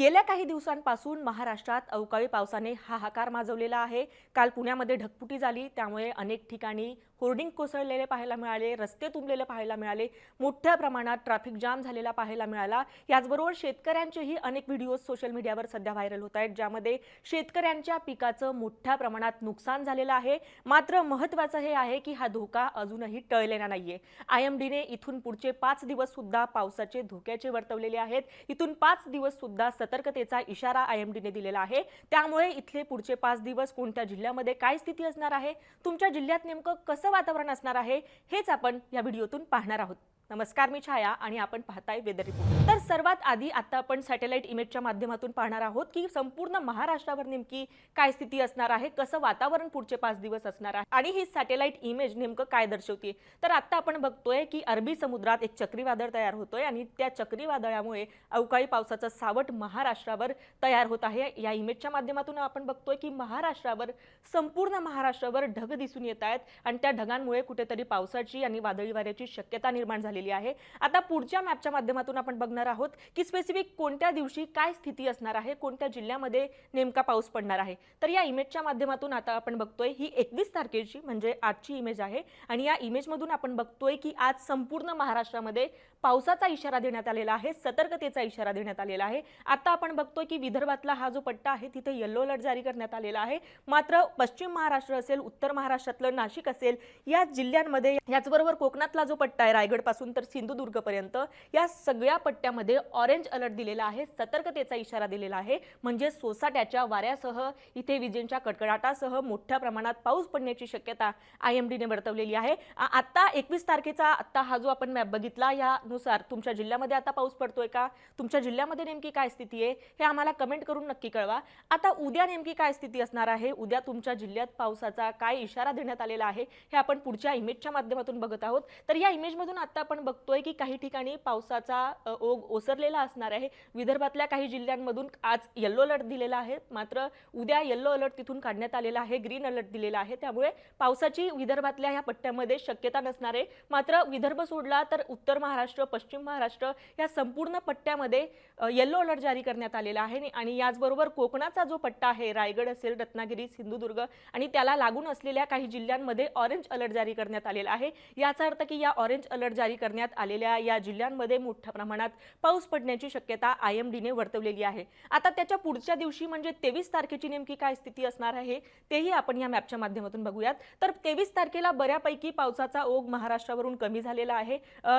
गेल्या काही दिवसांपासून महाराष्ट्रात अवकाळी पावसाने हाहाकार माजवलेला आहे. काल पुण्यामध्ये ढगफुटी झाली त्यामुळे अनेक ठिकाणी होर्डिंग कोसळलेले पाहायला मिळाले रस्ते तुंबलेले पाहायला मिळाले मोठ्या प्रमाणात ट्रॅफिक जाम झालेला पाहायला मिळाला. याचबरोबर शेतकऱ्यांचेही अनेक व्हिडिओ सोशल मीडियावर सध्या व्हायरल होत आहेत ज्यामध्ये शेतकऱ्यांच्या पिकाचं मोठ्या प्रमाणात नुकसान झालेलं आहे. मात्र महत्त्वाचं हे आहे की हा धोका अजूनही टळलेला नाहीये. आय एम डीने इथून पुढचे पाच दिवस सुद्धा पावसाचे धोक्याचे वर्तवलेले आहेत. इथून पाच दिवस सुद्धा सतर्कतेचा इशारा आय एम डीने दिलेला आहे. त्यामुळे इथले पुढचे पाच दिवस कोणत्या जिल्ह्यामध्ये काय स्थिती असणार आहे? तुमच्या जिल्ह्यात नेमकं कसं वातावरण असणार आहे हेच आपण या व्हिडिओतून पाहणार आहोत. नमस्कार मी छाया आणि आपण पाहताय वेदर रिपोर्ट. तर सर्वात आधी आता आपण सॅटेलाइट इमेजच्या माध्यमातून पाहणार आहोत की संपूर्ण महाराष्ट्रावर नेमकी काय स्थिती असणार आहे कसं वातावरण पुढचे पाच दिवस असणार आहे आणि ही सॅटेलाइट इमेज नेमकं काय दर्शवते तर आता आपण बघतोय की अरबी समुद्रात एक चक्रीवादळ तयार होतोय आणि त्या चक्रीवादळामुळे अवकाळी पावसाचं सावट महाराष्ट्रावर तयार होत आहे. या इमेजच्या माध्यमातून आपण बघतोय की महाराष्ट्रावर संपूर्ण महाराष्ट्रावर ढग दिसून येत आहेत आणि त्या ढगांमुळे कुठेतरी पावसाची आणि वादळी वाऱ्याची शक्यता निर्माण झाली झालेली आहे. आता पुढच्या मॅपच्या माध्यमातून आपण बघणार आहोत की स्पेसिफिक कोणत्या दिवशी काय स्थिती असणार आहे कोणत्या जिल्ह्यामध्ये नेमका पाऊस पडणार आहे. तर या इमेजच्या माध्यमातून आता आपण बघतोय ही एकवीस तारखेची म्हणजे आजची इमेज आहे. आणि या इमेजमधून आपण बघतोय की आज संपूर्ण महाराष्ट्रामध्ये पावसाचा इशारा देण्यात आलेला आहे सतर्कतेचा इशारा देण्यात आलेला आहे. आता आपण बघतोय की विदर्भातला हा जो पट्टा आहे तिथे येल्लो अलर्ट जारी करण्यात आलेला आहे. मात्र पश्चिम महाराष्ट्र असेल उत्तर महाराष्ट्रातलं नाशिक असेल या जिल्ह्यांमध्ये याचबरोबर कोकणातला जो पट्टा आहे रायगड पासून तर सिंधुदुर्गपर्यंत या सगळ्या पट्ट्यामध्ये ऑरेंज अलर्ट दिलेला आहे सतर्कतेचा इशारा दिलेला आहे. म्हणजे सोसाट्याच्या वाऱ्यासह इथे विजेंच्या कडकडाटासह मोठ्या प्रमाणात पाऊस पडण्याची शक्यता आय एम डीने वर्तवलेली आहे. आत्ता एकवीस तारखेचा आत्ता हा जो आपण मॅप बघितला यानुसार तुमच्या जिल्ह्यामध्ये आता पाऊस पडतोय का? तुमच्या जिल्ह्यामध्ये नेमकी काय स्थिती आहे? हे आम्हाला कमेंट करून नक्की कळवा. आता उद्या नेमकी काय स्थिती असणार आहे? उद्या तुमच्या जिल्ह्यात पावसाचा काय इशारा देण्यात आलेला आहे? हे आपण पुढच्या इमेजच्या माध्यमातून बघत आहोत. तर या इमेजमधून आता आपण बघतोय की काही ठिकाणी पावसाचा ओघ ओसरलेला असणार आहे. विदर्भातल्या काही जिल्ह्यांमधून आज येल्लो अलर्ट दिलेला आहे. मात्र उद्या येल्लो अलर्ट तिथून काढण्यात आलेला आहे. ग्रीन अलर्ट दिलेला आहे. त्यामुळे पावसाची विदर्भातल्या ह्या पट्ट्यामध्ये शक्यता नसणार आहे. मात्र विदर्भ सोडला तर उत्तर महाराष्ट्र पश्चिम महाराष्ट्र या संपूर्ण पट्ट्यामध्ये येल्लो अलर्ट जारी करण्यात आलेला आहे. आणि याचबरोबर कोकणाचा जो पट्टा आहे रायगड असेल रत्नागिरी सिंधुदुर्ग आणि त्याला लागून असलेल्या काही जिल्ह्यांमध्ये ऑरेंज अलर्ट जारी करण्यात आलेला आहे. याचा अर्थ की या ऑरेंज अलर्ट जारी करण्यात आलेल्या या जिल्ह्यांमध्ये मोठ्या प्रमाणात पाऊस पडण्याची शक्यता आय एम डीने वर्तवलेली आहे. आता त्याच्या पुढच्या दिवशी म्हणजे तेवीस तारखेची नेमकी काय स्थिती असणार आहे तेही आपण या मॅपच्या माध्यमातून बघूयात. तर तेवीस तारखेला बऱ्यापैकी पावसाचा ओघ महाराष्ट्रावरून कमी झालेला आहे.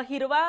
हिरवा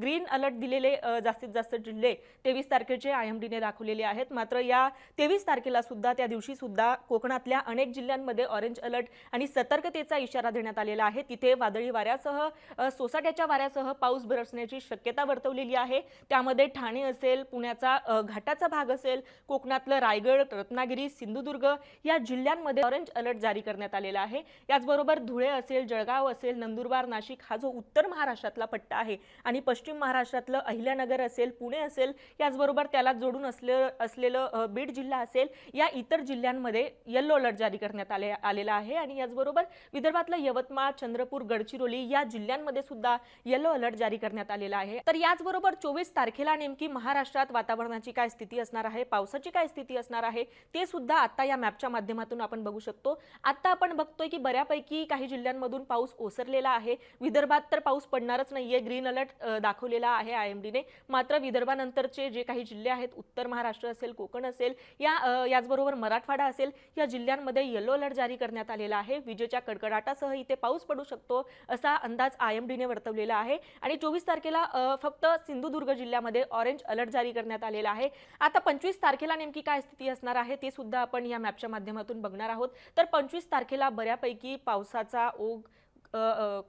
ग्रीन अलर्ट दिलेले जास्तीत जास्त जिल्हे तेवीस तारखेचे आय एम डीने दाखवलेले आहेत. मात्र या तेवीस तारखेला सुद्धा त्या दिवशी सुद्धा कोकणातल्या अनेक जिल्ह्यांमध्ये ऑरेंज अलर्ट आणि सतर्कतेचा इशारा देण्यात आलेला आहे. तिथे वादळी वाऱ्यासह सोसाट्याच्या वाऱ्या वाऱ्यासह पाऊस बरसण्याची शक्यता वर्तवलेली आहे. त्यामध्ये ठाणे असेल पुण्याचा घाटाचा भाग असेल कोकणातलं रायगड रत्नागिरी सिंधुदुर्ग या जिल्ह्यांमध्ये ऑरेंज अलर्ट जारी करण्यात आलेला आहे. याचबरोबर धुळे असेल जळगाव असेल नंदुरबार नाशिक हा जो उत्तर महाराष्ट्रातला पट्टा आहे आणि पश्चिम महाराष्ट्रातलं अहिल्यानगर असेल पुणे असेल याचबरोबर त्याला जोडून असले असलेलं बीड जिल्हा असेल या इतर जिल्ह्यांमध्ये येल्लो अलर्ट जारी करण्यात आले आलेला आहे. आणि याचबरोबर विदर्भातलं यवतमाळ चंद्रपूर गडचिरोली या जिल्ह्यांमध्ये सुद्धा येलो अलर्ट जारी करण्यात आलेला आहे. तर याचबरोबर चोवीस तारखेला नेमकी महाराष्ट्रात वातावरणाची काय स्थिती असणार आहे पावसाची काय स्थिती असणार आहे ते सुद्धा आता या मॅपच्या माध्यमातून आपण बघू शकतो. आता आपण बघतोय की बऱ्यापैकी काही जिल्ह्यांमधून पाऊस ओसरलेला आहे. विदर्भात तर पाऊस पडणारच नाहीये ग्रीन अलर्ट दाखवलेला आहे आय एम डीने मात्र विदर्भानंतरचे जे काही जिल्हे आहेत उत्तर महाराष्ट्र असेल कोकण असेल या याचबरोबर मराठवाडा असेल या जिल्ह्यांमध्ये येलो अलर्ट जारी करण्यात आलेला आहे. विजेच्या कडकडाटासह इथे पाऊस पडू शकतो असा अंदाज आय एम डीने वर्तवलेला आहे. आणि चोवीस तारखेला फक्त सिंधुदुर्ग जिल्ह्यामध्ये ऑरेंज अलर्ट जारी करण्यात आलेला आहे. आता पंचवीस तारखेला नेमकी काय स्थिती असणार आहे ते सुद्धा आपण या मॅपच्या माध्यमातून बघणार आहोत. तर पंचवीस तारखेला बऱ्यापैकी पावसाचा ओघ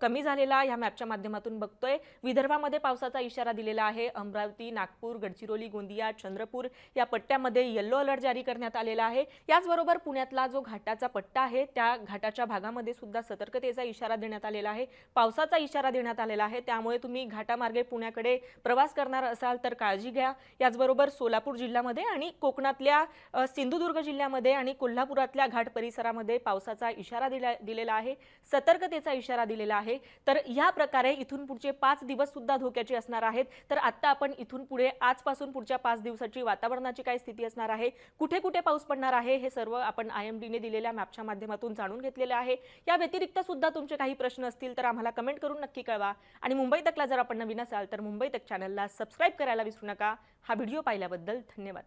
कमी झालेला या मॅपच्या माध्यमातून बघतोय. विदर्भामध्ये पावसाचा इशारा दिलेला आहे. अमरावती नागपूर गडचिरोली गोंदिया चंद्रपूर या पट्ट्यामध्ये येल्लो अलर्ट जारी करण्यात आलेला आहे. याचबरोबर पुण्यातला जो घाटाचा पट्टा आहे त्या घाटाच्या भागामध्ये सुद्धा सतर्कतेचा इशारा देण्यात आलेला आहे. पावसाचा इशारा देण्यात आलेला आहे. त्यामुळे तुम्ही घाटामार्गे पुण्याकडे प्रवास करणार असाल तर काळजी घ्या. याचबरोबर सोलापूर जिल्ह्यामध्ये आणि कोकणातल्या सिंधुदुर्ग जिल्ह्यामध्ये आणि कोल्हापुरातल्या घाट परिसरामध्ये पावसाचा इशारा दिला दिलेला आहे. सतर्कतेचा इशारा इशारा दिलेला आहे. तर या प्रकारे इथून पुढचे पाच दिवस सुद्धा धोक्याचे असणार आहेत. तर आता आपण इथून पुढे आजपासून पुढच्या पाच दिवसाची वातावरणाची काय स्थिती असणार आहे? कुठे कुठे पाऊस पडणार आहे? हे सर्व आपण आय एम डीने दिलेल्या मॅपच्या माध्यमातून जाणून घेतलेले आहे. या व्यतिरिक्त सुद्धा तुमचे काही प्रश्न असतील तर आम्हाला कमेंट करून नक्की कळवा. आणि मुंबई तकला जर आपण नवीन असाल तर मुंबई तक चॅनलला सबस्क्राईब करायला विसरू नका. हा व्हिडिओ पाहिल्याबद्दल धन्यवाद.